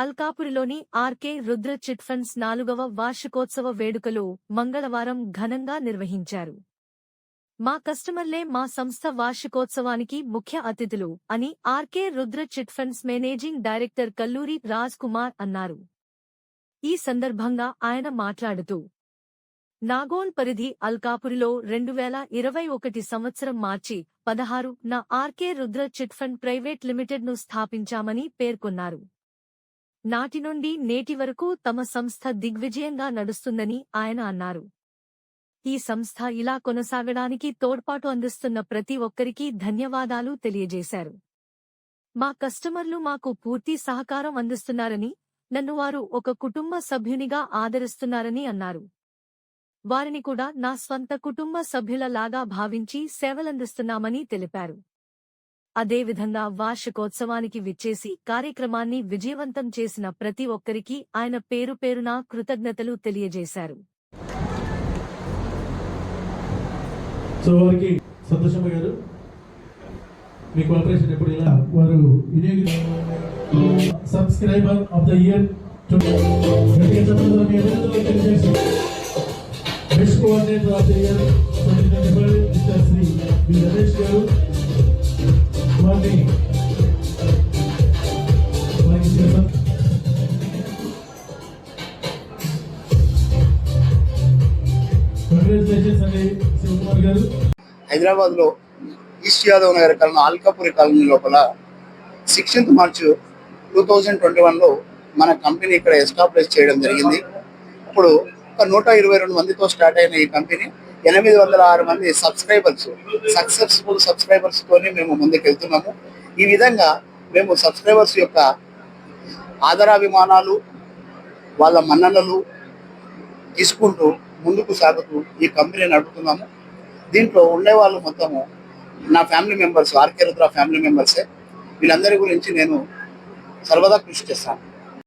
అల్కాపురిలోని R K Rudra chit funds నాలుగవ వార్షికోత్సవ వేడుకలు మంగళవారం ఘనంగా నిర్వహించారు. మా కస్టమర్లే మా సంస్థ వార్షికోత్సవానికి ముఖ్య అతిథులు అని R K Rudra chit funds managing director Kalluri Raj Kumar అన్నారు. ఈ సందర్భంగా ఆయన మాట్లాడుతూ నాగోల్ పరిధి అల్కాపురిలో రెండు వేల ఇరవై ఒకటి సంవత్సరం మార్చి పదహారు నా R K Rudra chit fund private లిమిటెడ్ను స్థాపించామని పేర్కొన్నారు. నాటి నుండి నేటి వరకు తమ సంస్థ దిగ్విజయంగా నడుస్తుందని ఆయన అన్నారు. ఈ సంస్థ ఇలా కొనసాగడానికి తోడ్పాటు అందిస్తున్న ప్రతి ఒక్కరికీ ధన్యవాదాలు తెలియజేశారు. మా కస్టమర్లు మాకు పూర్తి సహకారం అందిస్తున్నారని నన్ను వారు ఒక కుటుంబ సభ్యునిగా ఆదరిస్తున్నారని అన్నారు. వారిని కూడా నా స్వంత కుటుంబ సభ్యుల లాగా భావించి సేవలందిస్తున్నామని తెలిపారు. అదేవిధంగా వార్షికోత్సవానికి విచ్చేసి కార్యక్రమాన్ని విజయవంతం చేసిన ప్రతి ఒక్కరికి ఆయన పేరు పేరున కృతజ్ఞతలు తెలియజేశారు. సంతోషమ్మ గారు. మీ కోఆపరేషన్ ఎప్పుడు ఇలా వారు subscriber of the year best coordinator of the year Shri గారు. వారిని హైదరాబాద్లో east Yadav Nagar colony Alkapuri colony లోపల sixteenth March two thousand twenty వన్లో మన కంపెనీ ఇక్కడ ఎస్టాబ్లిష్ చేయడం జరిగింది. ఇప్పుడు ఒక నూట ఇరవై రెండు మందితో స్టార్ట్ అయిన ఈ కంపెనీ. ఎనిమిది వందల ఆరు మంది సబ్స్క్రైబర్స్ సక్సెస్ఫుల్ సబ్స్క్రైబర్స్తోనే మేము ముందుకు వెళ్తున్నాము ఈ విధంగా మేము సబ్స్క్రైబర్స్ యొక్క ఆదరాభిమానాలు వాళ్ళ మన్ననలు తీసుకుంటూ ముందుకు సాగుతూ ఈ కంపెనీ నడుపుతున్నాము. దీంట్లో ఉండేవాళ్ళు మొత్తము నా family members RK Rudra family మెంబర్సే వీళ్ళందరి గురించి నేను సర్వదా కృషి చేస్తాను.